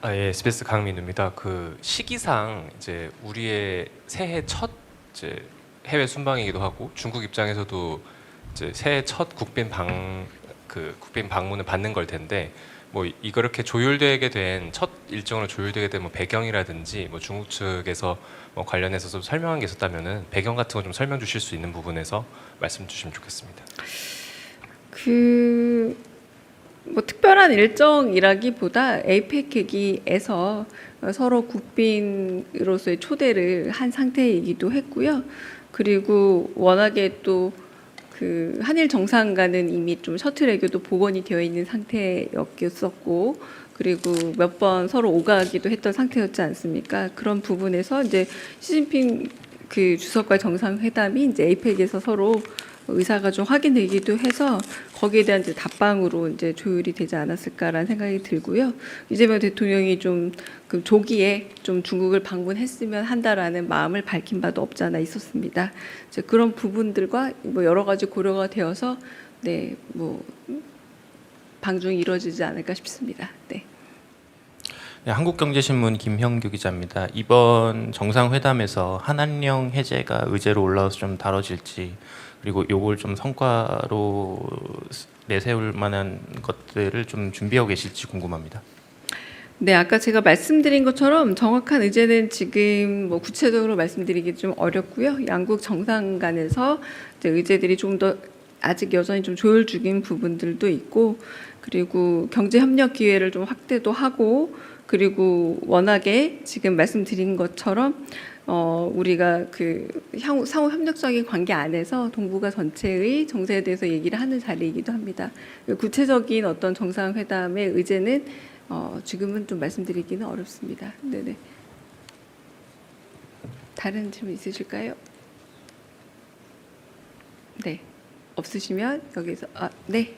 아, 예, SBS 강민우입니다. 그 시기상 이제 우리의 새해 첫 이제 해외 순방이기도 하고 중국 입장에서도 이제 새해 첫 국빈 방 그 국빈 방문을 받는 걸 텐데 뭐 이- 이렇게 조율되게 된 첫 일정으로 조율되게 된 뭐 배경이라든지 뭐 중국 측에서 뭐 관련해서 좀 설명한 게 있었다면은 배경 같은 거 좀 설명 주실 수 있는 부분에서 말씀 주시면 좋겠습니다. 그 뭐 특별한 일정이라기보다 에이펙 계기에서 서로 국빈으로서의 초대를 한 상태이기도 했고요. 그리고 워낙에 또 그 한일 정상과는 이미 좀 셔틀 외교도 복원이 되어 있는 상태였었고 그리고 몇 번 서로 오가기도 했던 상태였지 않습니까? 그런 부분에서 이제 시진핑 그 주석과의 정상회담이 이제 에이펙에서 서로 의사가 좀 확인되기도 해서 거기에 대한 이제 답방으로 이제 조율이 되지 않았을까라는 생각이 들고요. 이재명 대통령이 좀 그 조기에 좀 중국을 방문했으면 한다라는 마음을 밝힌 바도 없지 않아 있었습니다. 이제 그런 부분들과 뭐 여러 가지 고려가 되어서 네 뭐 방중이 이루어지지 않을까 싶습니다. 네. 네, 한국경제신문 김형규 기자입니다. 이번 정상회담에서 한한령 해제가 의제로 올라와서 좀 다뤄질지 그리고 요걸 좀 성과로 내세울 만한 것들을 좀 준비하고 계실지 궁금합니다. 네, 아까 제가 말씀드린 것처럼 정확한 의제는 지금 뭐 구체적으로 말씀드리기 좀 어렵고요. 양국 정상 간에서 의제들이 좀 더 아직 여전히 좀 조율 중인 부분들도 있고 그리고 경제 협력 기회를 좀 확대도 하고 그리고 워낙에 지금 말씀드린 것처럼 어 우리가 그 향후 상호 협력적인 관계 안에서 동북아 전체의 정세에 대해서 얘기를 하는 자리이기도 합니다. 구체적인 어떤 정상회담의 의제는 어, 지금은 좀 말씀드리기는 어렵습니다. 네네. 다른 질문 있으실까요? 네. 없으시면 여기서 아, 네.